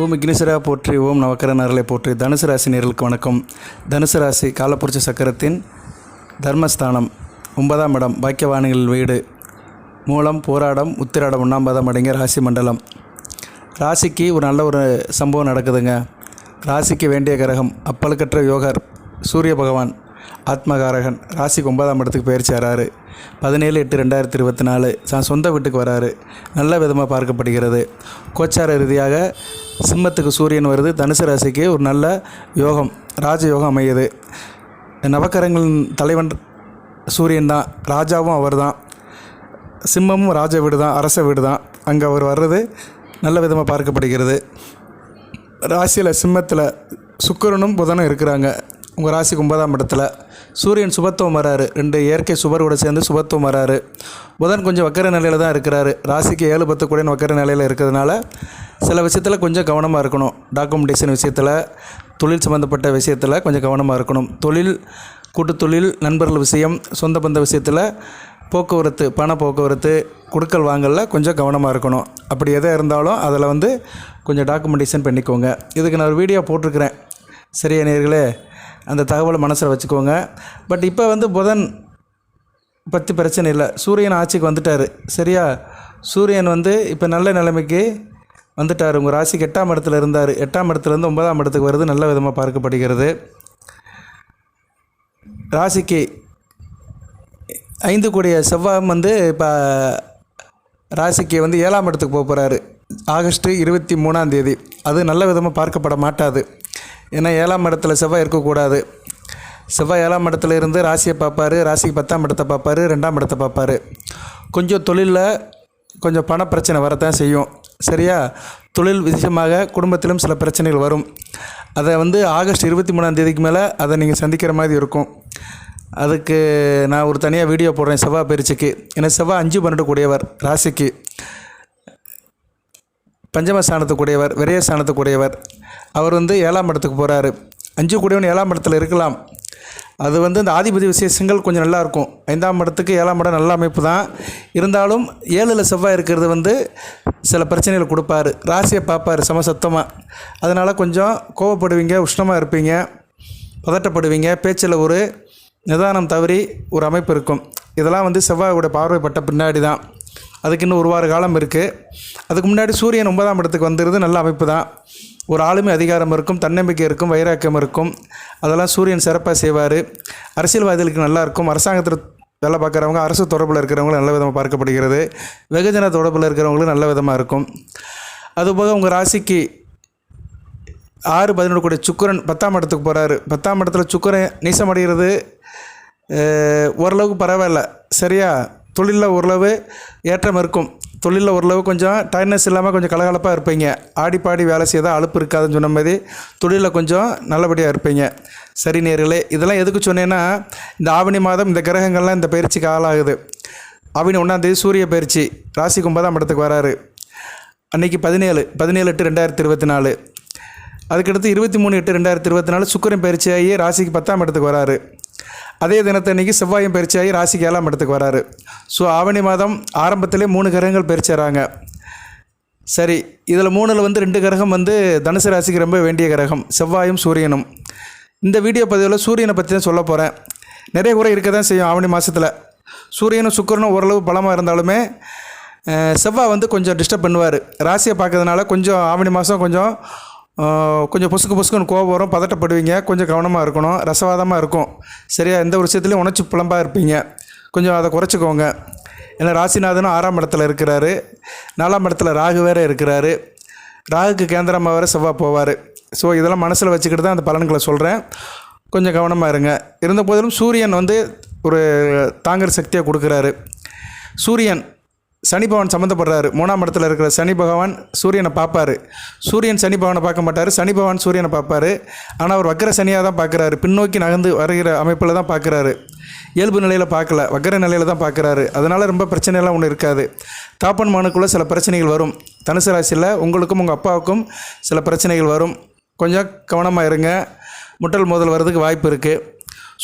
ஓம் விக்னேஸ்வரா போற்றி ஓம் நவக்கரன் போற்றி. தனுசு ராசி நேர்களுக்கு வணக்கம். தனுசு ராசி காலப்புரட்சி சக்கரத்தின் தர்மஸ்தானம் ஒன்பதாம் இடம் பாக்கியவாணிகள் வீடு. மூலம் போராடம் உத்திராடம் ஒன்றாம்பதாம் அடங்கிய ராசி மண்டலம். ராசிக்கு ஒரு நல்ல ஒரு சம்பவம் நடக்குதுங்க. ராசிக்கு வேண்டிய கிரகம் அப்பழுக்கற்ற யோகர் சூரிய பகவான் ஆத்மகாரகன். ராசிக்கு ஒன்பதாம் இடத்துக்கு பயிற்சி வராரு பதினேழு எட்டு ரெண்டாயிரத்தி இருபத்தி நாலு. தான் சொந்த வீட்டுக்கு வராரு. நல்ல விதமாக பார்க்கப்படுகிறது. கோச்சார ரீதியாக சிம்மத்துக்கு சூரியன் வருது தனுசு ராசிக்கு ஒரு நல்ல யோகம் ராஜயோகம் அமையுது. நவக்கரங்களின் தலைவன் சூரியன் தான் ராஜாவும் அவர் தான் சிம்மமும் ராஜ வீடு தான் அரச வீடு தான் அங்கே அவர் வர்றது நல்ல விதமாக பார்க்கப்படுகிறது. ராசியில் சிம்மத்தில் சுக்கரனும் புதனும் இருக்கிறாங்க. உங்கள் ராசிக்கு ஒன்பதாம் இடத்துல. சூரியன் சுபத்துவம் வராரு. ரெண்டு இயற்கை சுபர்கூட சேர்ந்து சுபத்துவம் வராரு. புதன் கொஞ்சம் வக்கர நிலையில் தான் இருக்கிறாரு. ராசிக்கு ஏழு பத்து கூட வக்கர நிலையில் இருக்கிறதுனால சில விஷயத்தில் கொஞ்சம் கவனமாக இருக்கணும். டாக்குமெண்டேஷன் விஷயத்தில் தொழில் சம்மந்தப்பட்ட விஷயத்தில் கொஞ்சம் கவனமாக இருக்கணும். தொழில் கூட்டு தொழில் நண்பர்கள் விஷயம் சொந்த பந்த விஷயத்தில் போக்குவரத்து பண போக்குவரத்து கொடுக்கல் வாங்கலில் கொஞ்சம் கவனமாக இருக்கணும். அப்படி எதாக இருந்தாலும் அதில் வந்து கொஞ்சம் டாக்குமெண்டேஷன் பண்ணிக்கோங்க. இதுக்கு நான் ஒரு வீடியோ போட்டிருக்கிறேன். சரியா நேர்களே? அந்த தகவலை மனசில் வச்சுக்கோங்க. பட் இப்போ வந்து புதன் பற்றி பிரச்சனை இல்லை. சூரியன் ஆட்சிக்கு வந்துட்டார். சரியா? சூரியன் வந்து இப்போ நல்ல நிலைமைக்கு வந்துட்டார். உங்கள் ராசிக்கு எட்டாம் இடத்துல இருந்தார். எட்டாம் இடத்துலேருந்து ஒன்பதாம் இடத்துக்கு வருது. நல்ல விதமாக பார்க்கப்படுகிறது. ராசிக்கு ஐந்து கூடிய செவ்வாயம் வந்து இப்போ ராசிக்கு வந்து ஏழாம் இடத்துக்கு போக போகிறாரு ஆகஸ்ட்டு இருபத்தி மூணாம் தேதி. அது நல்ல விதமாக பார்க்கப்பட மாட்டாது. ஏன்னா ஏழாம் இடத்துல செவ்வாய் இருக்கக்கூடாது. செவ்வாய் ஏழாம் இடத்துல இருந்து ராசியை பார்ப்பார் ராசிக்கு பத்தாம் இடத்தை பார்ப்பார் ரெண்டாம் இடத்தை பார்ப்பார். கொஞ்சம் தொழிலில் கொஞ்சம் பண பிரச்சனை வரத்தான் செய்யும். சரியா? தொழில் விஷயமாக குடும்பத்திலும் சில பிரச்சனைகள் வரும். அதை வந்து ஆகஸ்ட் இருபத்தி மூணாம் தேதிக்கு மேலே அதை நீங்கள் சந்திக்கிற மாதிரி இருக்கும். அதுக்கு நான் ஒரு தனியாக வீடியோ போடுறேன் செவ்வாய் பயிற்சிக்கு. ஏன்னா செவ்வாய் அஞ்சு பன்னெண்டு கூடியவர் ராசிக்கு. பஞ்சம ஸ்தானத்துக்குடையவர் விரைய ஸ்தானத்துக்குடையவர் அவர் வந்து ஏழாம் இடத்துக்கு போகிறாரு அஞ்சு கூடியவன் ஏழாம் இடத்துல இருக்கலாம். அது வந்து இந்த ஆதிபதி விசேஷங்கள் கொஞ்சம் நல்லாயிருக்கும் ஐந்தாம் இடத்துக்கு ஏழாம் இடம் நல்ல அமைப்பு தான். இருந்தாலும் ஏழில் செவ்வாய் இருக்கிறது வந்து சில பிரச்சனைகள் கொடுப்பாரு. ராசியை பார்ப்பார் சமசத்தமாக அதனால் கொஞ்சம் கோவப்படுவீங்க உஷ்ணமாக இருப்பீங்க பதட்டப்படுவீங்க பேச்சில் ஒரு நிதானம் தவறி ஒரு அமைப்பு இருக்கும். இதெல்லாம் வந்து செவ்வாயோட பார்வைப்பட்ட பின்னாடி தான். அதுக்கு இன்னும் ஒரு வார காலம் இருக்குது அதுக்கு முன்னாடி சூரியன் ஒன்பதாம் இடத்துக்கு வந்துடுது நல்ல அமைப்பு தான். ஒரு ஆளுமை அதிகாரம் இருக்கும் தன்னம்பிக்கை இருக்கும் வைராக்கியம் இருக்கும். அதெல்லாம் சூரியன் சிறப்பாக செய்வார். அரசியல்வாதிகளுக்கு நல்லாயிருக்கும் அரசாங்கத்தில் வேலை பார்க்குறவங்க அரசு தொடர்பில் இருக்கிறவங்களும் நல்ல விதமாக பார்க்கப்படுகிறது. வெகுஜன தொடர்பில் இருக்கிறவங்களும் நல்ல விதமாக இருக்கும். அதுபோக உங்கள் ராசிக்கு ஆறு பதினொன்று கூட சுக்கரன் பத்தாம் இடத்துக்கு போகிறாரு பத்தாம் இடத்துல சுக்கரன் நீசமடைகிறது. ஓரளவுக்கு பரவாயில்ல. சரியா? தொழிலில் ஓரளவு ஏற்றம் இருக்கும். தொழிலில் ஓரளவு கொஞ்சம் டயர்னஸ் இல்லாமல் கொஞ்சம் கலகலப்பாக இருப்பீங்க. ஆடி பாடி வேலை செய்தால் அலுப்பு இருக்காதுன்னு சொன்ன மாதிரி தொழிலில் கொஞ்சம் நல்லபடியாக இருப்பீங்க. சரி நேர்களே இதெல்லாம் எதுக்கு சொன்னேன்னா இந்த ஆவணி மாதம் இந்த கிரகங்கள்லாம் இந்த பயிற்சிக்கு ஆளாகுது. ஆவணி ஒன்றாந்தேதி சூரிய பயிற்சி ராசி கும்பதாம் இடத்துக்கு வராரு. அன்னைக்கு பதினேழு பதினேழு எட்டு ரெண்டாயிரத்தி இருபத்தி நாலு. அதுக்கடுத்து இருபத்தி மூணு எட்டு ரெண்டாயிரத்தி இருபத்தி நாலு சுக்கரன் பயிற்சியாகி ராசிக்கு பத்தாம் இடத்துக்கு வராரு. அதே தினத்தன்னைக்கு செவ்வாயும் பயிற்சியாகி ராசிக்கு ஏழாம் இடத்துக்கு வராரு. ஸோ ஆவணி மாதம் ஆரம்பத்திலே மூணு கிரகங்கள் பயிற்சிறாங்க சரி இதில் மூணில் வந்து ரெண்டு கிரகம் வந்து தனுசு ராசிக்கு ரொம்ப வேண்டிய கிரகம் செவ்வாயும் சூரியனும். இந்த வீடியோ பதிவில் சூரியனை பற்றி தான் சொல்ல போகிறேன் நிறைய குறை இருக்க தான் செய்யும் ஆவணி மாதத்தில் சூரியனும் சுக்கிரனும் ஓரளவு பலமாக இருந்தாலுமே செவ்வாய் வந்து கொஞ்சம் டிஸ்டர்ப் பண்ணுவார். ராசியை பார்க்கறதுனால கொஞ்சம் ஆவணி மாதம் கொஞ்சம் கொஞ்சம் பொசுக்கு பொசுக்குன்னு கோபம் வரும் பதட்டப்படுவீங்க. கொஞ்சம் கவனமாக இருக்கணும். ரசவாதமாக இருக்கும். சரியா? எந்த ஒரு விஷயத்துலையும் உணர்ச்சி புலம்பாக இருப்பீங்க. கொஞ்சம் அதை குறைச்சிக்கோங்க. ஏன்னா ராசிநாதனும் ஆறாம் இடத்துல இருக்கிறாரு. நாலாம் இடத்துல ராகு வேறு இருக்கிறாரு. ராகுக்கு கேந்திரமாக வேறு செவ்வாய் போவார். ஸோ இதெல்லாம் மனசில் வச்சுக்கிட்டு தான் அந்த பலன்களை சொல்கிறேன் கொஞ்சம் கவனமாக இருங்க. இருந்த போதிலும் சூரியன் வந்து ஒரு தாங்குற சக்தியாக கொடுக்குறாரு. சூரியன் சனி பகவான் சம்மந்தப்படுறாரு. மூணாம் இடத்துல இருக்கிற சனி பகவான் சூரியனை பார்ப்பாரு. சூரியன் சனி பகவானை பார்க்க மாட்டார். சனி பகவான் சூரியனை பார்ப்பாரு. ஆனால் அவர் வக்கர சனியாக தான் பார்க்குறாரு. பின்னோக்கி நகர்ந்து வருகிற அமைப்பில் தான் பார்க்குறாரு. இயல்பு நிலையில் பார்க்கல. வக்கர நிலையில் தான் பார்க்குறாரு. அதனால் ரொம்ப பிரச்சனையெல்லாம் ஒன்றும் இருக்காது. தாப்பன் மானுக்குள்ளே சில பிரச்சனைகள் வரும். தனுசு ராசியில் உங்களுக்கும் உங்கள் அப்பாவுக்கும் சில பிரச்சனைகள் வரும். கொஞ்சம் கவனமாக இருங்க. முட்டல் மோதல் வர்றதுக்கு வாய்ப்பு இருக்குது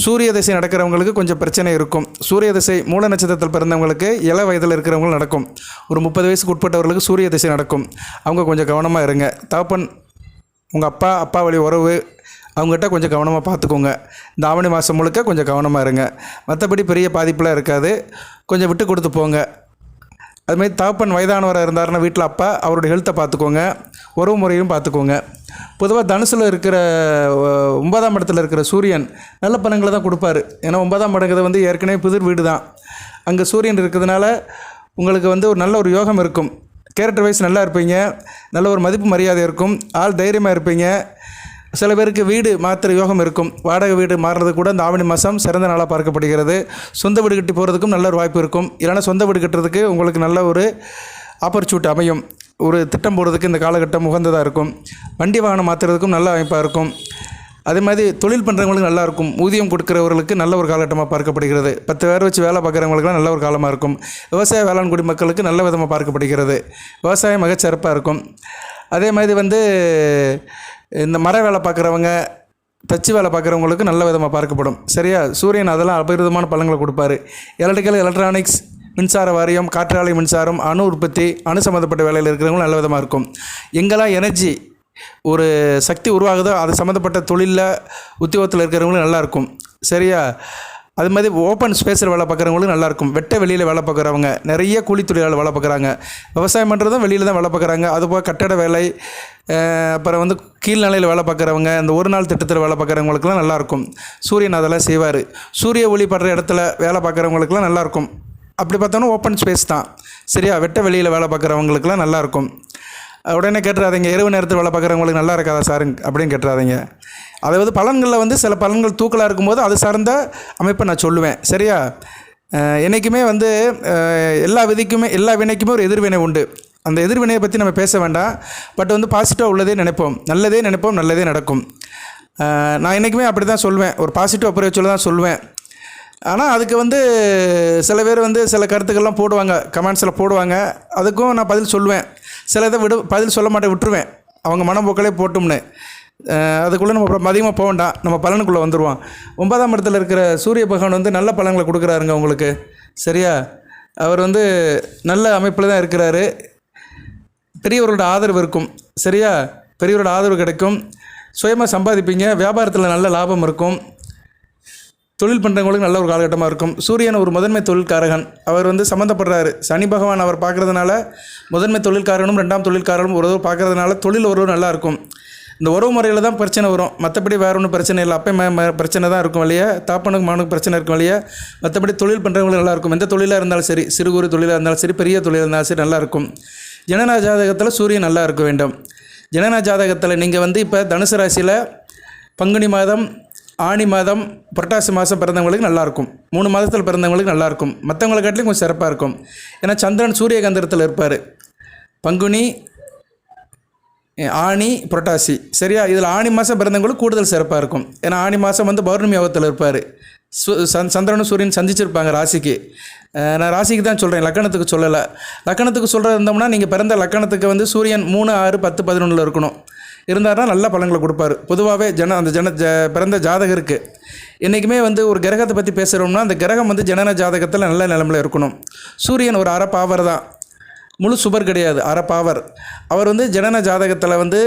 சூரிய திசை நடக்கிறவங்களுக்கு கொஞ்சம் பிரச்சனை இருக்கும். சூரிய திசை மூல நட்சத்திரத்தில் பிறந்தவங்களுக்கு இள வயதில் இருக்கிறவங்களும் நடக்கும். ஒரு முப்பது வயசுக்கு உட்பட்டவர்களுக்கு சூரிய திசை நடக்கும். அவங்க கொஞ்சம் கவனமாக இருங்க. தகப்பன் உங்கள் அப்பா அப்பா வழி உறவு அவங்ககிட்ட கொஞ்சம் கவனமாக பார்த்துக்கோங்க இந்த ஆவணி மாதம் முழுக்க கொஞ்சம் கவனமாக இருங்க. மற்றபடி பெரிய பாதிப்பெலாம் இருக்காது. கொஞ்சம் விட்டு கொடுத்து போங்க. அதுமாதிரி தகப்பன் வயதானவராக இருந்தாருன்னா வீட்டில் அப்பா அவருடைய ஹெல்த்தை பார்த்துக்கோங்க உறவு முறையும் பார்த்துக்கோங்க பொதுவாக தனுசில் இருக்கிற ஒன்பதாம் இடத்துல இருக்கிற சூரியன் நல்ல பலன்களை தான் கொடுப்பாரு. ஏன்னா ஒன்பதாம் இடங்கிறது வந்து ஏற்கனவே புதிர் வீடு தான் அங்கே சூரியன் இருக்கிறதுனால உங்களுக்கு வந்து ஒரு நல்ல ஒரு யோகம் இருக்கும். கேரக்டர் வைஸ் நல்லா இருப்பீங்க. நல்ல ஒரு மதிப்பு மரியாதை இருக்கும். ஆள் தைரியமாக இருப்பீங்க. சில பேருக்கு வீடு மாத்திர யோகம் இருக்கும். வாடகை வீடு மாறுறது கூட இந்த ஆவணி மாதம் சிறந்த நாளாக பார்க்கப்படுகிறது. சொந்த வீடு கட்டி போகிறதுக்கும் நல்ல ஒரு வாய்ப்பு இருக்கும். இல்லைன்னா சொந்த வீடு கட்டுறதுக்கு உங்களுக்கு நல்ல ஒரு ஆப்பர்ச்சுனிட்டி அமையும். ஒரு திட்டம் போடுறதுக்கு இந்த காலகட்டம் உகந்ததாக இருக்கும். வண்டி வாகனம் மாற்றுறதுக்கும் நல்ல அமைப்பாக இருக்கும். அதே மாதிரி தொழில் பண்ணுறவங்களுக்கு நல்லா இருக்கும். ஊதியம் கொடுக்குறவர்களுக்கு நல்ல ஒரு காலகட்டமாக பார்க்கப்படுகிறது. பத்து பேர் வச்சு வேலை பார்க்குறவங்களுக்குலாம் நல்ல ஒரு காலமாக இருக்கும். விவசாய வேளாண்குடி மக்களுக்கு நல்ல விதமாக பார்க்கப்படுகிறது. விவசாயம் மிகச்சிறப்பாக இருக்கும். அதே மாதிரி வந்து இந்த மர வேலை பார்க்குறவங்க தச்சு வேலை பார்க்குறவங்களுக்கு நல்ல விதமாக பார்க்கப்படும். சரியா? சூரியன் அதெல்லாம் அபரிதமான பலன்களை கொடுப்பாரு. எலக்ட்ரிக்கல் எலக்ட்ரானிக்ஸ் மின்சார வாரியம் காற்றாலை மின்சாரம் அணு உற்பத்தி அணு சம்மந்தப்பட்ட வேலையில் இருக்கிறவங்களும் நல்ல விதமாக இருக்கும். எங்கெல்லாம் எனர்ஜி ஒரு சக்தி உருவாகுதோ அது சம்மந்தப்பட்ட தொழிலில் உத்தியோகத்தில் இருக்கிறவங்களும் நல்லாயிருக்கும் சரியா? அது மாதிரி ஓப்பன் ஸ்பேஸில் வேலை பார்க்குறவங்களும் நல்லாயிருக்கும் வெட்ட வெளியில் வேலை பார்க்குறவங்க நிறைய கூலி தொழிலாளர் வேலை பார்க்குறாங்க. விவசாயம் பண்ணுறதும் வெளியில் தான் வேலை பார்க்குறாங்க. அதுபோக கட்டட வேலை அப்புறம் வந்து கீழ்நிலையில் வேலை பார்க்குறவங்க இந்த ஒரு நாள் திட்டத்தில் வேலை பார்க்குறவங்களுக்குலாம் நல்லாயிருக்கும் சூரியன் அதெல்லாம் செய்வார். சூரிய ஒளி படுற இடத்துல வேலை பார்க்குறவங்களுக்குலாம் நல்லாயிருக்கும் அப்படி பார்த்தோன்னா ஓப்பன் ஸ்பேஸ் தான். சரியா? வெட்ட வெளியில் வேலை பார்க்குறவங்களுக்குலாம் நல்லாயிருக்கும். உடனே கேட்டுறாதீங்க. இரவு நேரத்தில் வேலை பார்க்குறவங்களுக்கு நல்லா இருக்காதா சார்? அப்படின்னு கேட்டுறாதீங்க. அதாவது பலன்களில் வந்து சில பலன்கள் தூக்கலாக இருக்கும்போது அது சார்ந்த அமைப்பை நான் சொல்லுவேன். சரியா? என்றைக்குமே வந்து எல்லா விதிக்குமே எல்லா வினைக்குமே ஒரு எதிர்வினை உண்டு. அந்த எதிர்வினையை பற்றி நம்ம பேச வேண்டாம். பட் வந்து பாசிட்டிவாக உள்ளதே நினைப்போம். நல்லதே நினைப்போம் நல்லதே நடக்கும். நான் என்றைக்குமே அப்படி தான் சொல்லுவேன் ஒரு பாசிட்டிவ் அப்ரோச்சில் தான் சொல்லுவேன் ஆனால் அதுக்கு வந்து சில பேர் வந்து சில கருத்துக்கள்லாம் போடுவாங்க. கமெண்ட்ஸில் போடுவாங்க. அதுக்கும் நான் பதில் சொல்லுவேன். சில இதை விடு பதில் சொல்ல மாட்டேன் விட்டுருவேன். அவங்க மனப்போக்களே போட்டும்னு. அதுக்குள்ளே நம்ம அப்புறம் அதிகமாக போக வேண்டாம். நம்ம பலனுக்குள்ளே வந்துடுவோம் ஒன்பதாம் இடத்துல இருக்கிற சூரிய பகவான் வந்து நல்ல பலன்களை கொடுக்குறாருங்க உங்களுக்கு. சரியா? அவர் வந்து நல்ல அமைப்பில் தான் இருக்கிறாரு. பெரியவரோட ஆதரவு இருக்கும். சரியா? பெரியவரோட ஆதரவு கிடைக்கும். சுயமாக சம்பாதிப்பீங்க. வியாபாரத்தில் நல்ல லாபம் இருக்கும். தொழில் பண்ணுறவங்களுக்கு நல்ல ஒரு காலகட்டமாக இருக்கும். சூரியன் ஒரு முதன்மை தொழில்காரகன். அவர் வந்து சம்மந்தப்படுறாரு சனி பகவான் அவர் பார்க்குறதுனால முதன்மை தொழில்காரனும் ரெண்டாம் தொழில்காரனும் ஒரு பார்க்குறதுனால தொழில் உறவு நல்லா இருக்கும். இந்த உறவு முறையில் தான் பிரச்சனை வரும். மற்றபடி வேற ஒன்றும் பிரச்சனை இல்லை. அப்போ பிரச்சனை தான் இருக்கும் வழியா. தாப்பனுக்கு மானுக்கு பிரச்சனை இருக்கும் வழியா. மற்றபடி தொழில் பண்ணுறவங்களுக்கு நல்லா இருக்கும். எந்த தொழிலாக இருந்தாலும் சரி சிறு குறு தொழிலாக இருந்தாலும் சரி பெரிய தொழிலாக இருந்தாலும் சரி நல்லாயிருக்கும் ஜனனா ஜாதகத்தில் சூரியன் நல்லா இருக்க வேண்டும். ஜனனா ஜாதகத்தில் நீங்கள் வந்து இப்போ தனுசு ராசியில் பங்குனி மாதம் ஆனி மாதம் புரட்டாசி மாதம் பிறந்தவங்களுக்கு நல்லாயிருக்கும். மூணு மாதத்தில் பிறந்தவங்களுக்கு நல்லாயிருக்கும். மற்றவங்களை காட்டிலும் கொஞ்சம் சிறப்பாக இருக்கும். ஏன்னா சந்திரன் சூரிய கந்திரத்தில் இருப்பார். பங்குனி ஆணி ஆனி புரட்டாசி. சரியா? இதில் ஆனி மாதம் பிறந்தவங்களுக்கு கூடுதல் சிறப்பாக இருக்கும். ஏன்னா ஆனி மாதம் வந்து பௌர்ணமி யோகத்தில் இருப்பார். சு சந்திரனும் சூரியன் சந்திச்சிருப்பாங்க ராசிக்கு. நான் ராசிக்கு தான் சொல்கிறேன் லக்கணத்துக்கு சொல்லலை. லக்கணத்துக்கு சொல்கிறது இருந்தோம்னா நீங்கள் பிறந்த லக்கணத்துக்கு வந்து சூரியன் மூணு ஆறு பத்து பதினொன்றில் இருக்கணும். இருந்தாருன்னா நல்ல பலன்களை கொடுப்பாரு. பொதுவாகவே ஜன அந்த ஜன ஜ பிறந்த ஜாதகருக்கு. என்றைக்குமே வந்து ஒரு கிரகத்தை பற்றி பேசுகிறோம்னா அந்த கிரகம் வந்து ஜனன ஜாதகத்தில் நல்ல நிலமையில் இருக்கணும். சூரியன் ஒரு அறப்பாவர் தான். முழு சுபர் கிடையாது அறப்பாவர் அவர் வந்து ஜனன ஜாதகத்தில் வந்து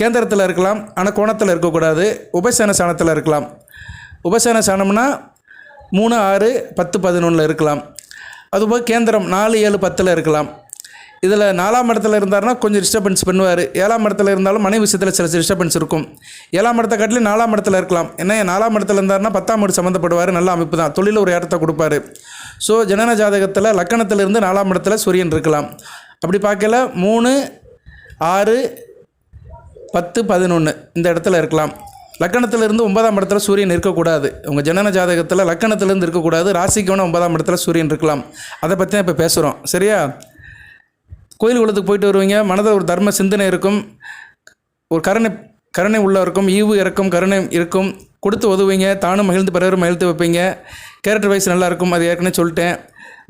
கேந்திரத்தில் இருக்கலாம் ஆனால் கோணத்தில் இருக்கக்கூடாது உபசேன சாணத்தில் இருக்கலாம். உபசேன சாணம்னா மூணு ஆறு பத்து பதினொன்றில் இருக்கலாம். அதுபோக கேந்திரம் நாலு ஏழு பத்தில் இருக்கலாம். இதில் நாலாம் இடத்துல இருந்தாருன்னா கொஞ்சம் டிஸ்டர்பன்ஸ் பண்ணுவார். ஏழாம் இடத்துல இருந்தாலும் மனைவி விஷயத்தில் சில டிஸ்டர்பன்ஸ் இருக்கும். ஏழாம் இடத்த காட்டிலும் நாலாம் இடத்துல இருக்கலாம். ஏன்னா நாலாம் இடத்துல இருந்தார்னா பத்தாம் வீடு சம்மந்தப்படுவார். நல்ல அமைப்பு தான். தொழில் ஒரு இடத்த கொடுப்பாரு. ஸோ ஜனன ஜாதகத்தில் லக்கணத்திலிருந்து நாலாம் இடத்துல சூரியன் இருக்கலாம். அப்படி பார்க்கல மூணு ஆறு பத்து பதினொன்று இந்த இடத்துல இருக்கலாம். லக்கணத்திலிருந்து ஒன்பதாம் இடத்துல சூரியன் இருக்கக்கூடாது. உங்கள் ஜனன ஜாதகத்தில் லக்கணத்திலிருந்து இருக்கக்கூடாது. ராசிக்கு வேணால் ஒன்பதாம் இடத்துல சூரியன் இருக்கலாம். அதை பற்றி தான் இப்போ பேசுகிறோம் சரியா? கோயில் குளத்துக்கு போயிட்டு வருவீங்க. மனதில் ஒரு தர்ம சிந்தனை இருக்கும். ஒரு கருணை கருணை உள்ள இருக்கும். ஈவு இறக்கும் கருணை இருக்கும். கொடுத்து உதவுவீங்க. தானும் மகிழ்ந்து பிறரும் மகிழ்த்து வைப்பீங்க. கேரக்டர் வைஸ் நல்லாயிருக்கும் அது ஏற்கனவே சொல்லிட்டேன்.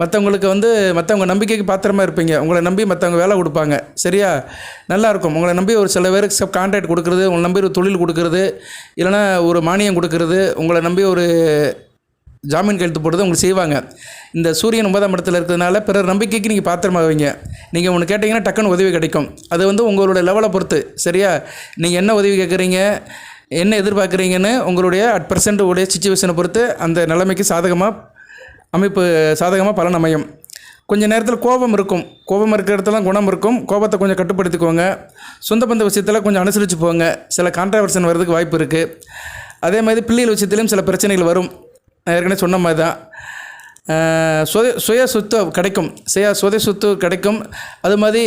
மற்றவங்களுக்கு வந்து மற்றவங்க நம்பிக்கைக்கு பாத்திரமா இருப்பீங்க. உங்களை நம்பி மற்றவங்க வேலை கொடுப்பாங்க. சரியா? நல்லாயிருக்கும் உங்களை நம்பி ஒரு சில பேருக்கு சப் கான்ட்ராக்ட் கொடுக்குறது உங்களை நம்பி ஒரு தொழில் கொடுக்குறது இல்லைன்னா ஒரு மானியம் கொடுக்குறது உங்களை நம்பி ஒரு ஜாமீன் கையெழுத்து போடுறது உங்களுக்கு செய்வாங்க. இந்த சூரியன் ஒன்பதாம் இடத்துல இருக்கிறதுனால பிறர் நம்பிக்கைக்கு நீங்கள் பாத்திரமாவீங்க நீங்கள் ஒன்று கேட்டிங்கன்னா டக்குன்னு உதவி கிடைக்கும். அது வந்து உங்களோட லெவலை பொறுத்து. சரியா? நீங்கள் என்ன உதவி கேட்குறீங்க என்ன எதிர்பார்க்குறீங்கன்னு உங்களுடைய அட் பர்சன்ட் உடைய சுச்சுவேஷனை பொறுத்து அந்த நிலைமைக்கு சாதகமாக அமைப்பு சாதகமாக பலன் அமையும். கொஞ்ச நேரத்தில் கோபம் இருக்கும். கோபம் இருக்கிற இடத்துல குணம் இருக்கும். கோபத்தை கொஞ்சம் கட்டுப்படுத்திக்கோங்க. சொந்த பந்த விஷயத்தில் கொஞ்சம் அனுசரித்து போங்க. சில கான்ட்ரவர்சன் வர்றதுக்கு வாய்ப்பு இருக்குது அதே மாதிரி பிள்ளைகள் விஷயத்துலையும் சில பிரச்சனைகள் வரும். நான் ஏற்கனவே சொன்ன மாதிரி தான். சுய சுய சொத்து கிடைக்கும். சுய சுய சொத்து கிடைக்கும். அது மாதிரி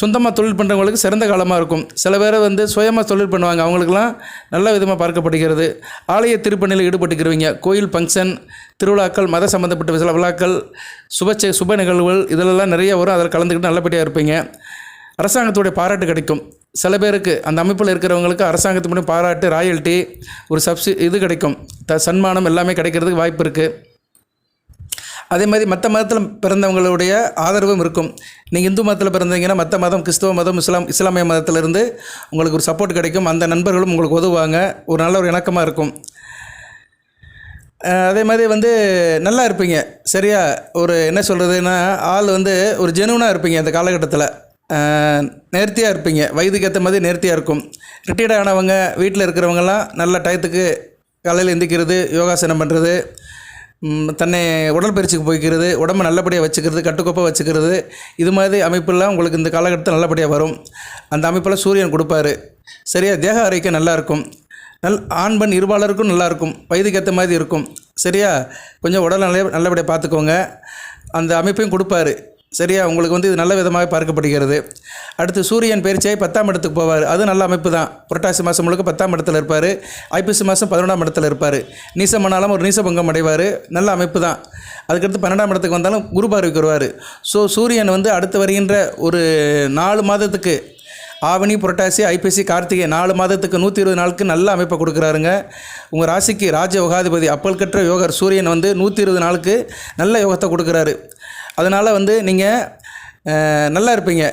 சொந்தமாக தொழில் பண்ணுறவங்களுக்கு சிறந்த காலமாக இருக்கும். சில பேர் வந்து சுயமாக தொழில் பண்ணுவாங்க. அவங்களுக்கெல்லாம் நல்ல விதமாக பார்க்கப்படுகிறது. ஆலய திருப்பணியில் ஈடுபட்டுக்கிறவங்க கோயில் ஃபங்க்ஷன் திருவிழாக்கள் மத சம்மந்தப்பட்ட சில விழாக்கள் சுப சுப நிகழ்வுகள் இதிலெல்லாம் நிறைய வரும். அதில் கலந்துக்கிட்டு நல்லபடியாக இருப்பீங்க. அரசாங்கத்துடைய பாராட்டு கிடைக்கும். சில பேருக்கு அந்த அமைப்பில் இருக்கிறவங்களுக்கு அரசாங்கத்து மூலம் பாராட்டு ராயல்ட்டி ஒரு சப்சி இது கிடைக்கும். த சன்மானம் எல்லாமே கிடைக்கிறதுக்கு வாய்ப்பு இருக்குது அதே மாதிரி மற்ற மதத்தில் பிறந்தவங்களுடைய ஆதரவும் இருக்கும். நீங்கள் இந்து மதத்தில் பிறந்தீங்கன்னா மற்ற மதம் கிறிஸ்தவ மதம் இஸ்லாம் இஸ்லாமிய மதத்திலிருந்து உங்களுக்கு ஒரு சப்போர்ட் கிடைக்கும். அந்த நண்பர்களும் உங்களுக்கு உதவுவாங்க. ஒரு நல்ல ஒரு இணக்கமாக இருக்கும். அதே மாதிரி வந்து நல்லா இருப்பீங்க. சரியா? ஒரு என்ன சொல்கிறதுன்னா ஆள் வந்து ஒரு ஜெனுவனாக இருப்பீங்க அந்த காலகட்டத்தில். நேர்த்தியாக இருப்பீங்க. வயதுக்கு ஏற்ற மாதிரி நேர்த்தியாக இருக்கும். ரிட்டையர்ட் ஆனவங்க வீட்டில் இருக்கிறவங்கலாம் நல்ல டயத்துக்கு காலையில் எந்திக்கிறது யோகாசனம் பண்ணுறது தன்னை உடற்பயிற்சிக்கு போய்க்கிறது உடம்பை நல்லபடியாக வச்சுக்கிறது கட்டுக்கோப்பாக வச்சுக்கிறது இது மாதிரி அமைப்பெல்லாம் உங்களுக்கு இந்த காலகட்டத்தில் நல்லபடியாக வரும். அந்த அமைப்பெல்லாம் சூரியன் கொடுப்பாரு. சரியா? தேக ஆரோக்கியம் நல்லாயிருக்கும் நல் ஆண் பெண் இருபாலருக்கும் நல்லாயிருக்கும் வயதுக்கு ஏற்ற மாதிரி இருக்கும். சரியா? கொஞ்சம் உடல் நல்ல நல்லபடியாக பார்த்துக்கோங்க. அந்த அமைப்பையும் கொடுப்பாரு. சரியா? உங்களுக்கு வந்து இது நல்ல விதமாக பார்க்கப்படுகிறது. அடுத்து சூரியன் பயிற்சியாய் பத்தாம் இடத்துக்கு போவார். அது நல்ல அமைப்பு தான் புரட்டாசி மாதம் முழுக்க பத்தாம் இடத்துல இருப்பார். ஐப்பசி மாதம் பதினொன்றாம் இடத்துல இருப்பார். நீசமானாலும் ஒரு நீசபங்கம் அடைவார். நல்ல அமைப்பு தான் அதுக்கடுத்து பன்னெண்டாம் இடத்துக்கு வந்தாலும் குரு பார்வைக்கு வருவார். ஸோ சூரியன் வந்து அடுத்து வருகின்ற ஒரு நாலு மாதத்துக்கு ஆவணி புரட்டாசி ஐப்பசி கார்த்திகை நாலு மாதத்துக்கு நூற்றி இருபது நாளுக்கு நல்ல அமைப்பை கொடுக்குறாருங்க. உங்கள் ராசிக்கு ராஜ யோகாதிபதி அப்பல் கற்ற யோகர் சூரியன் வந்து நூற்றி இருபது நாளுக்கு நல்ல யோகத்தை கொடுக்குறாரு. அதனால் வந்து நீங்கள் நல்லா இருப்பீங்க.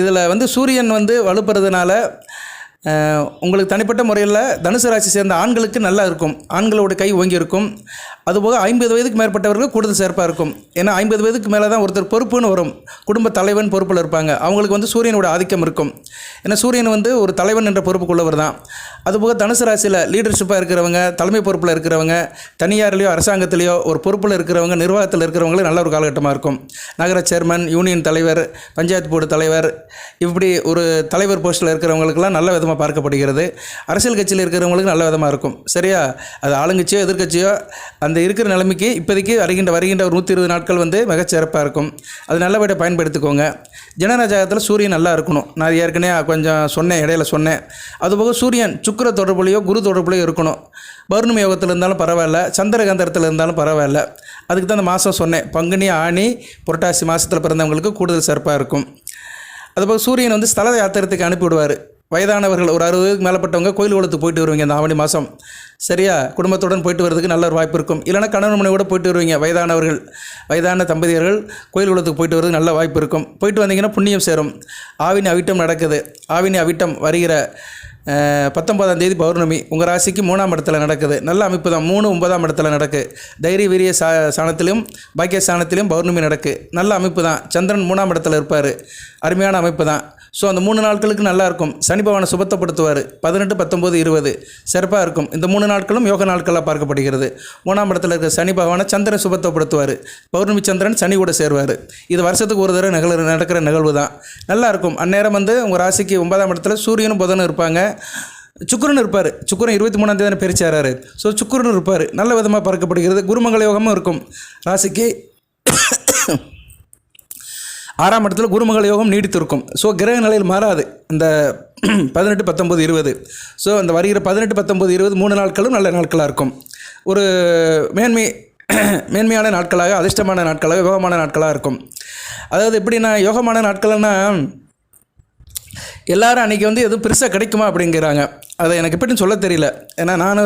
இதில் வந்து சூரியன் வந்து வலுப்புறதுனால உங்களுக்கு தனிப்பட்ட முறையில் தனுசு ராசி சேர்ந்த ஆண்களுக்கு நல்லா இருக்கும். ஆண்களோட கை ஓங்கி இருக்கும். அதுபோக ஐம்பது வயதுக்கு மேற்பட்டவர்கள் கூடுதல் சிறப்பாக இருக்கும். ஏன்னா ஐம்பது வயதுக்கு மேலே தான் ஒருத்தர் பொறுப்புன்னு வரும். குடும்ப தலைவன் பொறுப்பில் இருப்பாங்க. அவங்களுக்கு வந்து சூரியனோட ஆதிக்கம் இருக்கும். ஏன்னா சூரியன் வந்து ஒரு தலைவன் என்ற பொறுப்புக்குள்ளவர் தான். அதுபோக தனுசு ராசியில் லீடர்ஷிப்பாக இருக்கிறவங்க தலைமை பொறுப்பில் இருக்கிறவங்க தனியார்லேயோ அரசாங்கத்திலேயோ ஒரு பொறுப்பில் இருக்கிறவங்க நிர்வாகத்தில் இருக்கிறவங்களுக்கு நல்ல ஒரு காலகட்டமாக இருக்கும். நகர சேர்மன் யூனியன் தலைவர் பஞ்சாயத்து போர்டு தலைவர் இப்படி ஒரு தலைவர் போஸ்ட்டில் இருக்கிறவங்களுக்கெல்லாம் நல்ல விதமாக பார்க்கப்படுகிறது. அரசியல் கட்சியில் இருக்கிறவங்களுக்கு நல்ல விதமாக இருக்கும். சரியா? அது ஆளுங்கட்சியோ எதிர்க்கட்சியோ அந்த இருக்கிற நிலைமைக்கு இப்போதைக்கு வருகின்ற வருகின்ற ஒரு நூற்றி இருபது நாட்கள் வந்து மிகச்சிறப்பாக இருக்கும். அது நல்லபடியாக பயன்படுத்திக்கோங்க. ஜனநாயகத்தில் சூரியன் நல்லா இருக்கணும். நான் ஏற்கனவே கொஞ்சம் சொன்னேன் இடையில சொன்னேன். அதுபோக சூரியன் சுக்கர தொடர்புலையோ குரு தொடர்புலையோ இருக்கணும். பௌர்ணமி யோகத்தில் இருந்தாலும் பரவாயில்ல சந்திரகந்தரத்தில் இருந்தாலும் பரவாயில்ல. அதுக்கு தான் அந்த மாதம் சொன்னேன். பங்குனி ஆணி புரட்டாசி மாதத்தில் பிறந்தவங்களுக்கு கூடுதல் சிறப்பாக இருக்கும். அதுபோக சூரியன் வந்து ஸ்தல யாத்திரத்துக்கு அனுப்பிவிடுவார். வயதானவர்கள் ஒரு அறுபதுக்கு மேலப்பட்டவங்க கோயில் குளத்துக்கு போயிட்டு வருவீங்க இந்த ஆவணி மாதம் சரியா? குடும்பத்துடன் போயிட்டு வரதுக்கு நல்ல ஒரு வாய்ப்பு இருக்கும். இல்லைன்னா கணவன் மனைவி கூட போயிட்டு வருவீங்க. வயதானவர்கள் வயதான தம்பதியர்கள் கோயில் குளத்துக்கு போயிட்டு வரதுக்கு நல்ல வாய்ப்பு இருக்கும். போயிட்டு வந்தீங்கன்னா புண்ணியம் சேரும். ஆவினி அவிட்டம் நடக்குது. ஆவினி அவிட்டம் வருகிற பத்தொன்பதாம் தேதி பௌர்ணமி. உங்கள் ராசிக்கு மூணாம் இடத்துல நடக்குது. நல்ல அமைப்பு தான். மூணு ஒன்பதாம் இடத்துல நடக்கு. தைரிய வீரிய சா சாணத்திலும் பாக்கிய சாணத்திலையும் பௌர்ணமி நடக்கு. நல்ல அமைப்பு தான். சந்திரன் மூணாம் இடத்துல இருப்பார். அருமையான அமைப்பு தான். ஸோ அந்த மூணு நாட்களுக்கு நல்லா இருக்கும். சனி பகவானை சுபத்தப்படுத்துவார். பதினெட்டு பத்தொம்போது இருபது. சிறப்பாக இருக்கும். இந்த மூணு நாட்களும் யோக நாட்களாக பார்க்கப்படுகிறது. மூணாம் இடத்துல இருக்கிற சனி பகவானை சந்திரன் சுபத்தப்படுத்துவார். பௌர்ணமி சந்திரன் சனி கூட சேருவார். இது வருஷத்துக்கு ஒரு தடவை நிகழ நடக்கிற நிகழ்வு தான் நல்லாயிருக்கும் அந்நேரம் வந்து உங்கள் ராசிக்கு ஒன்பதாம் இடத்துல சூரியனும் புதனும் இருப்பாங்க. சுக்கிரன் இருப்பார். சுக்கிரன் இருபத்தி மூணாம் தேதி பிரிச்சாராரு. ஸோ சுக்கிரன் இருப்பார். நல்ல விதமாக பார்க்கப்படுகிறது. குருமங்கள யோகமும் இருக்கும். ராசிக்கு ஆறாம் இடத்துல குருமகள் யோகம் நீடித்திருக்கும். ஸோ கிரக நிலையில் மாறாது. இந்த பதினெட்டு பத்தொம்பது இருபது. ஸோ அந்த வருகிற பதினெட்டு பத்தொம்பது இருபது மூணு நாட்களும் நல்ல நாட்களாக இருக்கும். ஒரு மேன்மை மேன்மையான நாட்களாக அதிர்ஷ்டமான நாட்களாக யோகமான நாட்களாக இருக்கும். அதாவது எப்படின்னா யோகமான நாட்கள்னால் எல்லாரும் அன்றைக்கி வந்து எதுவும் பெருசாக கிடைக்குமா அப்படிங்கிறாங்க. அதை எனக்கு எப்படின்னு சொல்ல தெரியல. ஏன்னா நான்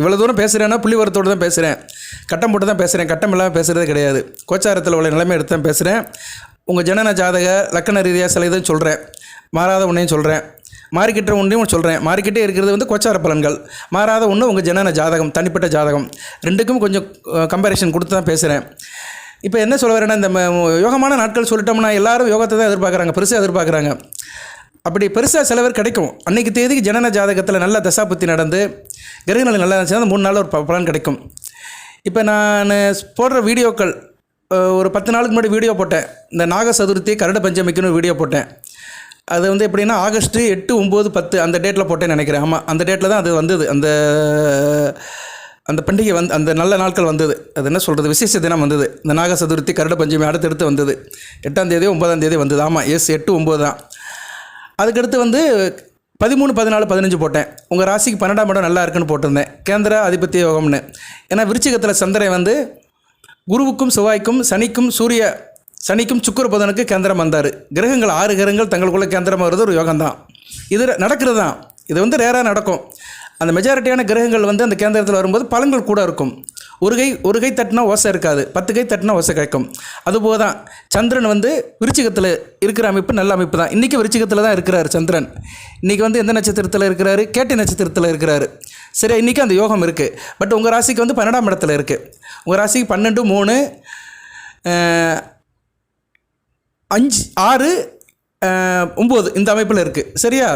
இவ்வளோ தூரம் பேசுகிறேன்னா புள்ளிவரத்தோடு தான் பேசுகிறேன் கட்டம் போட்டு தான் பேசுகிறேன் கட்டம் இல்லாமல் பேசுகிறது கிடையாது. கோச்சாரத்தில் உள்ள நிலைமை எடுத்து தான் பேசுகிறேன் உங்கள் ஜனன ஜாதக லக்கண ரீதியாக சில இதுவும் சொல்கிறேன் மாறாத ஒன்றையும் சொல்கிறேன் மாறிக்கிட்ட ஒன்றையும் சொல்கிறேன் மாறிக்கிட்டே இருக்கிறது வந்து கோச்சார பலன்கள். மாறாத ஒன்று உங்கள் ஜனன ஜாதகம் தனிப்பட்ட ஜாதகம். ரெண்டுக்கும் கொஞ்சம் கம்பேரிஷன் கொடுத்து தான் பேசுகிறேன் இப்போ என்ன சொல்ல வரேன்னா இந்த யோகமான நாட்கள் சொல்லிட்டோம்னா எல்லாரும் யோகத்தை தான் எதிர்பார்க்குறாங்க பெருசாக எதிர்பார்க்குறாங்க. அப்படி பெருசாக சில பேர் கிடைக்கும். அன்றைக்கு தேதிக்கு ஜனன ஜாதகத்தில் நல்ல தசாபுத்தி நடந்து கிரகநிலை நல்லா இருந்துச்சுன்னா அந்த மூணு நாள் ஒரு ப- பலன் கிடைக்கும். இப்போ நான் போடுற வீடியோக்கள் ஒரு பத்து நாளுக்கு முன்னாடி வீடியோ போட்டேன். இந்த நாக சதுர்த்தி கருட பஞ்சமிக்குன்னு வீடியோ போட்டேன். அது வந்து எப்படின்னா ஆகஸ்ட்டு எட்டு ஒம்பது பத்து அந்த டேட்டில் போட்டேன்னு நினைக்கிறேன். ஆமாம் அந்த டேட்டில் தான் அது வந்தது. அந்த அந்த பண்டிகை வந்து அந்த நல்ல நாட்கள் வந்தது. அது என்ன சொல்கிறது விசேஷ தினம் வந்தது. இந்த நாக சதுர்த்தி கருட பஞ்சமி அடுத்தடுத்து வந்தது. எட்டாம் தேதி ஒன்பதாம் தேதி வந்தது. ஆமாம் எஸ் எட்டு ஒம்பது தான். அதுக்கடுத்து வந்து பதிமூணு பதினாலு பதினஞ்சு போட்டேன். உங்கள் ராசிக்கு பன்னெண்டாம் இடம் நல்லா இருக்குன்னு போட்டிருந்தேன். கேந்திர அதிபத்திய யோகம்னு. ஏன்னா விருச்சிகத்தில் சந்திரன் வந்து குருவுக்கும் செவ்வாய்க்கும் சனிக்கும் சூரிய சனிக்கும் சுக்கர புதனுக்கு கேந்திரம் வந்தார். கிரகங்கள் ஆறு கிரகங்கள் தங்களுக்குள்ள கேந்திரமாக வருது. ஒரு யோகம்தான். இது நடக்கிறது தான் இது வந்து ரேராக நடக்கும். அந்த மெஜாரிட்டியான கிரகங்கள் வந்து அந்த கேந்திரத்தில் வரும்போது பலன்கள் கூட இருக்கும். ஒரு கை ஒரு கை தட்டினா ஓசை இருக்காது. பத்து கை தட்டினா ஓசை கேட்கும். அதுபோக தான் சந்திரன் வந்து விருச்சிகத்தில் இருக்கிற அமைப்பு நல்ல அமைப்பு தான். இன்றைக்கி விருச்சிகத்தில் தான் இருக்கிறார் சந்திரன். இன்றைக்கி வந்து எந்த நட்சத்திரத்தில் இருக்கிறாரு? கேட்டி நட்சத்திரத்தில் இருக்கிறாரு. சரி இன்றைக்கி அந்த யோகம் இருக்குது பட் உங்கள் ராசிக்கு வந்து பன்னெண்டாம் இடத்துல இருக்குது உங்கள் ராசிக்கு பன்னெண்டு மூணு அஞ்சு ஆறு ஒம்பது இந்த அமைப்பில் இருக்குது சரியா?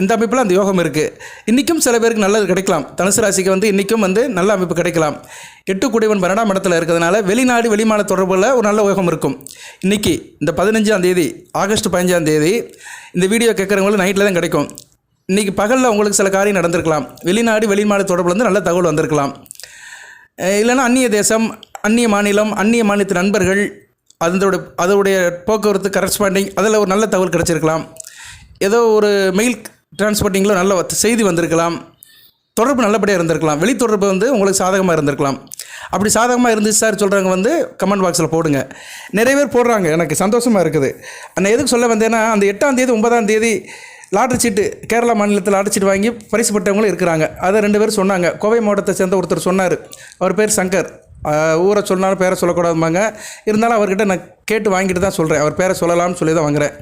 இந்த அமைப்பில் அந்த யோகம் இருக்குது இன்றைக்கும் சில பேருக்கு நல்லது கிடைக்கலாம். தனுசு ராசிக்கு வந்து இன்றைக்கும் வந்து நல்ல அமைப்பு கிடைக்கலாம். எட்டு குடிவன் பன்னெண்டாம் இடத்துல இருக்கிறதுனால வெளிநாடு வெளிமான தொடர்பில் ஒரு நல்ல யோகம் இருக்கும். இன்றைக்கி இந்த பதினஞ்சாம் தேதி ஆகஸ்ட் பதினஞ்சாம் தேதி இந்த வீடியோ கேட்குறவங்களுக்கு நைட்டில் தான் கிடைக்கும். இன்றைக்கி பகலில் உங்களுக்கு சில காரியம் நடந்திருக்கலாம். வெளிநாடு வெளிமாநில தொடர்புலேருந்து நல்ல தகவல் வந்திருக்கலாம். இல்லைன்னா அந்நிய தேசம் அந்நிய மாநிலம் அந்நிய மாநிலத்து நண்பர்கள் அதோட அதோடைய போக்குவரத்து கரஸ்பாண்டிங் அதில் ஒரு நல்ல தகவல் கிடச்சிருக்கலாம். ஏதோ ஒரு மெயில் டிரான்ஸ்போர்ட்டிங்கில் நல்ல செய்தி வந்திருக்கலாம். தொடர்பு நல்லபடியாக இருந்திருக்கலாம். வெளி தொடர்பு வந்து உங்களுக்கு சாதகமாக இருந்திருக்கலாம். அப்படி சாதகமாக இருந்துச்சு சார் சொல்கிறவங்க வந்து கமெண்ட் பாக்ஸில் போடுங்க. நிறைய பேர் போடுறாங்க. எனக்கு சந்தோஷமாக இருக்குது. நான் எதுக்கு சொல்ல வந்தேன்னா அந்த எட்டாம் தேதி ஒன்பதாம் தேதி லாட்டரி சீட்டு கேரளா மாநிலத்தில் லாட்டரி சீட்டு வாங்கி பரிசு பெற்றவங்களும் இருக்கிறாங்க. அதை ரெண்டு பேர் சொன்னாங்க. கோவை மாவட்டத்தை சேர்ந்த ஒருத்தர் சொன்னார். அவர் பேர் சங்கர். ஊரை சொன்னாலும் பேரை சொல்லக்கூடாதும்பாங்க. இருந்தாலும் அவர்கிட்ட நான் கேட்டு வாங்கிட்டு தான் சொல்கிறேன் அவர் பேரை சொல்லலாம்னு சொல்லி தான் வாங்குறேன்.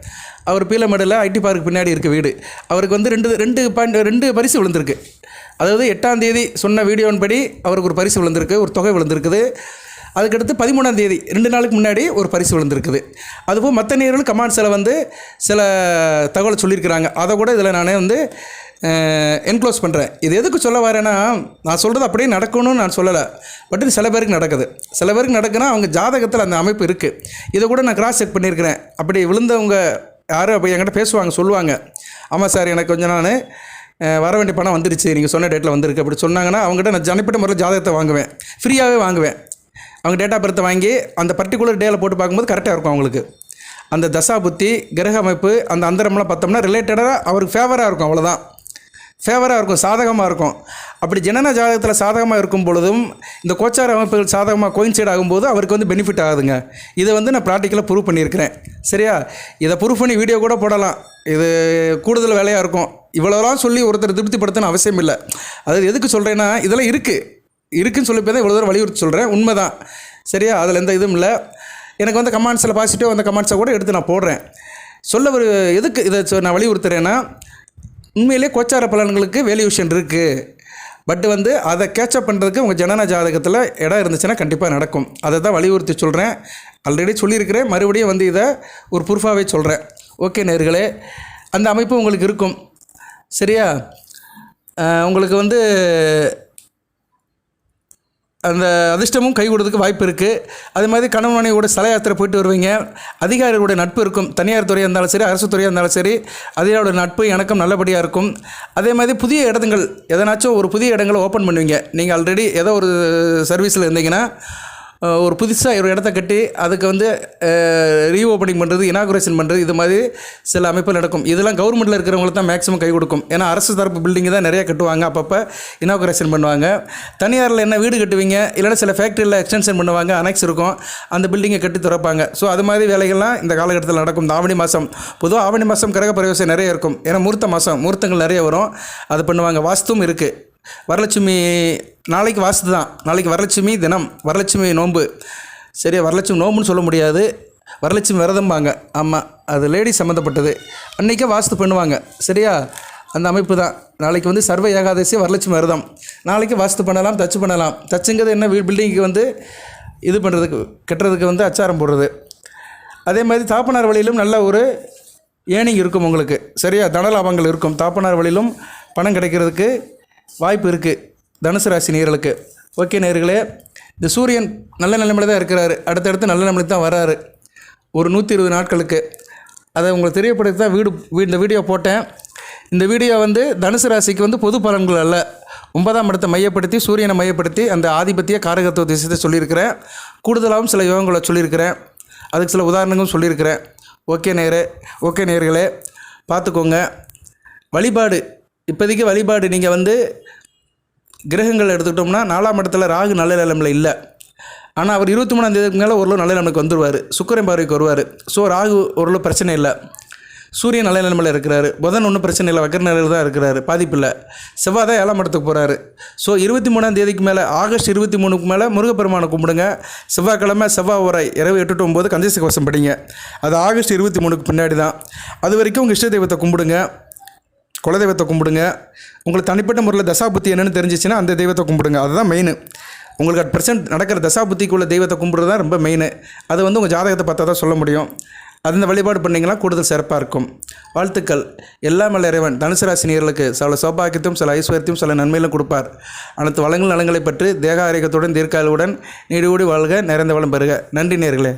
அவர் பீலமேடில் ஐடி பார்க்கு பின்னாடி இருக்க வீடு. அவருக்கு வந்து ரெண்டு ரெண்டு பாயிண்ட் ரெண்டு பரிசு விழுந்திருக்கு. அதாவது எட்டாம் தேதி சொன்ன வீடியோன் படி அவருக்கு ஒரு பரிசு விழுந்திருக்கு ஒரு தொகை விழுந்திருக்குது. அதுக்கடுத்து பதிமூணாம் தேதி ரெண்டு நாளுக்கு முன்னாடி ஒரு பரிசு விழுந்திருக்குது. அதுபோல் மற்ற நேர்கள் கமாண்ட்ஸில் வந்து சில தகவலை சொல்லியிருக்கிறாங்க. அதை கூட இதில் நான் வந்து என்க்ளோஸ் பண்ணுறேன் இது எதுக்கு சொல்ல வரேன்னா நான் சொல்கிறது அப்படியே நடக்கணும்னு நான் சொல்லலை. பட் இது சில பேருக்கு நடக்குது. சில பேருக்கு நடக்குன்னா அவங்க ஜாதகத்தில் அந்த அமைப்பு இருக்குது இதை கூட நான் கிராஸ் செக் பண்ணியிருக்கிறேன். அப்படி விழுந்தவங்க யாரும் அப்போ என்கிட்ட பேசுவாங்க சொல்லுவாங்க. ஆமாம் சார் எனக்கு கொஞ்சம் நான் வர வேண்டிய பணம் வந்துருச்சு. நீங்கள் சொன்ன டேட்டில் வந்திருக்கு. அப்படி சொன்னாங்கன்னா அவங்ககிட்ட நான் ஜனிப்பிட்ட முறையில் ஜாதகத்தை வாங்குவேன். ஃப்ரீயாகவே வாங்குவேன். அவங்க டேட்டா பர்த்தை வாங்கி அந்த பர்டிகுலர் டேல போட்டு பார்க்கும்போது கரெக்டாக இருக்கும் அவங்களுக்கு. அந்த தசா புத்தி கிரக அமைப்பு அந்த அந்தரம்லாம் பார்த்தோம்னா ரிலேட்டடாக அவருக்கு ஃபேவராக இருக்கும் அவ்வளோதான் ஃபேவராக இருக்கும் சாதகமாக இருக்கும். அப்படி ஜனன ஜாதகத்தில் சாதகமாக இருக்கும் பொழுதும் இந்த கோச்சார அமைப்புகள் சாதகமாக கோயின்சைட் ஆகும்போது அவருக்கு வந்து பெனிஃபிட் ஆகுதுங்க. இதை வந்து நான் ப்ராக்டிக்கலாக ப்ரூவ் பண்ணியிருக்கிறேன். சரியா? இதை ப்ரூவ் பண்ணி வீடியோ கூட போடலாம். இது கூடுதல் வேலையாக இருக்கும். இவ்வளோலாம் சொல்லி ஒருத்தர் திருப்திப்படுத்தணும் அவசியம் இல்லை. அது எதுக்கு சொல்கிறேன்னா இதெல்லாம் இருக்குது இருக்குன்னு சொல்லி போய் தான் இவ்வளோ தூரம் வலியுறுத்தி சொல்கிறேன் உண்மை தான் சரியா? அதில் எந்த இதுவும் இல்லை. எனக்கு வந்து கமெண்ட்ஸில் பாசிட்டிவ் அந்த கமெண்ட்ஸை கூட எடுத்து நான் போடுறேன். சொல்ல ஒரு எதுக்கு இதை சொ- நான் வலியுறுத்துறேன்னா உண்மையிலே கோச்சார பலன்களுக்கு வேல்யூஷன் இருக்குது பட் வந்து அதை கேட்சப் பண்ணுறதுக்கு உங்கள் ஜனன ஜாதகத்தில் இடம் இருந்துச்சுன்னா கண்டிப்பாக நடக்கும். அதை தான் வலியுறுத்தி சொல்கிறேன் ஆல்ரெடி சொல்லியிருக்கிறேன். மறுபடியும் வந்து இதை ஒரு ப்ரூஃபாகவே சொல்கிறேன் ஓகே நேர்களே. அந்த அமைப்பு உங்களுக்கு இருக்கும். சரியா? உங்களுக்கு வந்து அந்த அதிர்ஷ்டமும் கை கொடுறதுக்கு வாய்ப்பு இருக்குது அதே மாதிரி கணவன் மனைவியோட ஸ்தல யாத்திரை போயிட்டு வருவீங்க. அதிகாரிகளோட நட்பு இருக்கும். தனியார் துறையாக இருந்தாலும் சரி அரசு துறையாக இருந்தாலும் சரி அதிகாரியோட நட்பு எனக்கும் நல்லபடியாக இருக்கும். அதே மாதிரி புதிய இடங்கள் எதனாச்சும் ஒரு புதிய இடங்களை ஓப்பன் பண்ணுவீங்க. நீங்கள் ஆல்ரெடி ஏதோ ஒரு சர்வீஸில் இருந்தீங்கன்னா ஒரு புதுசாக ஒரு இடத்த கட்டி அதுக்கு வந்து ரீஓப்பனிங் பண்ணுறது இனாகுரேஷன் பண்ணுறது இது மாதிரி சில அமைப்பு நடக்கும். இதெல்லாம் கவர்மெண்ட்டில் இருக்கிறவங்களுக்கு தான் மேக்ஸிமம் கை கொடுக்கும். ஏன்னா அரசு தரப்பு பில்டிங் தான் நிறைய கட்டுவாங்க அப்பப்போ இனாகுரேஷன் பண்ணுவாங்க. தனியாரில் என்ன வீடு கட்டுவீங்க இல்லைன்னா சில ஃபேக்ட்ரியில் எக்ஸ்டென்ஷன் பண்ணுவாங்க அனெக்ஸ் இருக்கும் அந்த பில்டிங்கை கட்டி திறப்பாங்க. ஸோ அது மாதிரி வேலைகள்லாம் இந்த காலகட்டத்தில் நடக்கும். இந்த ஆவணி மாதம் பொதுவாக ஆவணி மாதம் கிரக பிரவேசம் நிறைய இருக்கும். ஏன்னா மூர்த்த மாதம் மூர்த்தங்கள் நிறைய வரும். அது பண்ணுவாங்க. வாஸ்துவும் இருக்குது வரலட்சுமி நாளைக்கு வாஸ்து தான். நாளைக்கு வரலட்சுமி தினம். வரலட்சுமி நோன்பு. சரியா வரலட்சுமி நோம்புன்னு சொல்ல முடியாது. வரலட்சுமி விரதம்பாங்க. ஆமாம் அது லேடி சம்மந்தப்பட்டது அன்றைக்கே வாஸ்து பண்ணுவாங்க. சரியா? அந்த அமைப்பு தான். நாளைக்கு வந்து சர்வ ஏகாதசி வரலட்சுமி விரதம். நாளைக்கு வாஸ்து பண்ணலாம் தச்சு பண்ணலாம். தச்சுங்கிறது என்ன? பில்டிங்க்கு வந்து இது பண்ணுறதுக்கு கட்டுறதுக்கு வந்து அச்சாரம் போடுறது. அதே மாதிரி தாப்பனார் வழியிலும் நல்ல ஒரு ஏனிங் இருக்கும் உங்களுக்கு. சரியா? தன லாபங்கள் இருக்கும். தாப்பனார் வழியிலும் பணம் கிடைக்கிறதுக்கு வாய்ப்பு இருக்குது தனுசு ராசி நேர்களுக்கு. ஓகே நேர்களே இந்த சூரியன் நல்ல நிலைமையில தான் இருக்கிறாரு. அடுத்தடுத்து நல்ல நிலைமைக்கு தான் வராரு. ஒரு நூற்றி இருபது நாட்களுக்கு. அதை உங்களுக்கு தெரியப்படுத்தி தான் வீடு வீ- இந்த வீடியோ போட்டேன். இந்த வீடியோ வந்து தனுசு ராசிக்கு வந்து பொது பலன்கள் அல்ல. ஒன்பதாம் இடத்தை மையப்படுத்தி சூரியனை மையப்படுத்தி அந்த ஆதிபத்திய காரகத்துவ திசைத்தை சொல்லியிருக்கிறேன். கூடுதலாகவும் சில யோகங்களை சொல்லியிருக்கிறேன். அதுக்கு சில உதாரணங்களும் சொல்லியிருக்கிறேன். ஓகே நேரே ஓகே நேர்களே பார்த்துக்கோங்க. வழிபாடு இப்போதைக்கு வழிபாடு நீங்கள் வந்து கிரகங்கள் எடுத்துக்கிட்டோம்னா நாலாம் இடத்துல ராகு நல்ல நிலைமையில் இல்லை. ஆனால் அவர் இருபத்தி மூணாம் தேதிக்கு மேலே ஓரளவு நல்ல நிலைமைக்கு வந்துடுவார் சுக்கரன் பார்வைக்கு வருவார். ஸோ ராகு ஓரளவு பிரச்சனை இல்லை. சூரியன் நல்ல நிலைமையில் இருக்கிறாரு. புதன் ஒன்றும் பிரச்சனை இல்லை. வக்கர நிலையில் தான் இருக்கிறாரு. பாதிப்பு இல்லை. செவ்வாய் தான் ஏழாம் இடத்துக்கு போகிறாரு ஸோ இருபத்தி மூணாம் தேதிக்கு மேலே ஆகஸ்ட் இருபத்தி மூணுக்கு மேலே முருகப்பெருமானை கும்பிடுங்க. செவ்வாய்க்கிழமை செவ்வாய் உரை இரவு எட்டு to ஒம்பது கந்தேச கவசம் படிங்க. அது ஆகஸ்ட் இருபத்தி மூணுக்கு பின்னாடி தான். அது வரைக்கும் உங்கள் இஷ்ட தெய்வத்தை கும்பிடுங்க. குலதெய்வத்தை கும்பிடுங்க. உங்களுக்கு தனிப்பட்ட முறையில் தசாபுத்தி என்னென்னு தெரிஞ்சிச்சுன்னா அந்த தெய்வத்தை கும்பிடுங்க. அதுதான் மெயின் உங்களுக்கு அட் பர்சன்ட் நடக்கிற தசாபுத்திக்குள்ள தெய்வத்தை கும்பிடுறது தான் ரொம்ப மெயின் அது வந்து உங்கள் ஜாதகத்தை பார்த்தா தான் சொல்ல முடியும். அது இந்த வழிபாடு பண்ணிங்கன்னா கூடுதல் சிறப்பாக இருக்கும். வாழ்த்துக்கள். எல்லாம் வல்ல இறைவன். தனுசு ராசி சில சௌபாகியத்தையும் சில ஐஸ்வர்யத்தையும் சில நன்மையிலும் கொடுப்பார். அனைத்து வளங்கள் நலங்களை பற்றி தேக ஆரோக்கியத்துடன் தீர்க்காலுடன் நீடூடி வாழ்க நிறைந்த வளம் பெறுக. நன்றி நேர்களே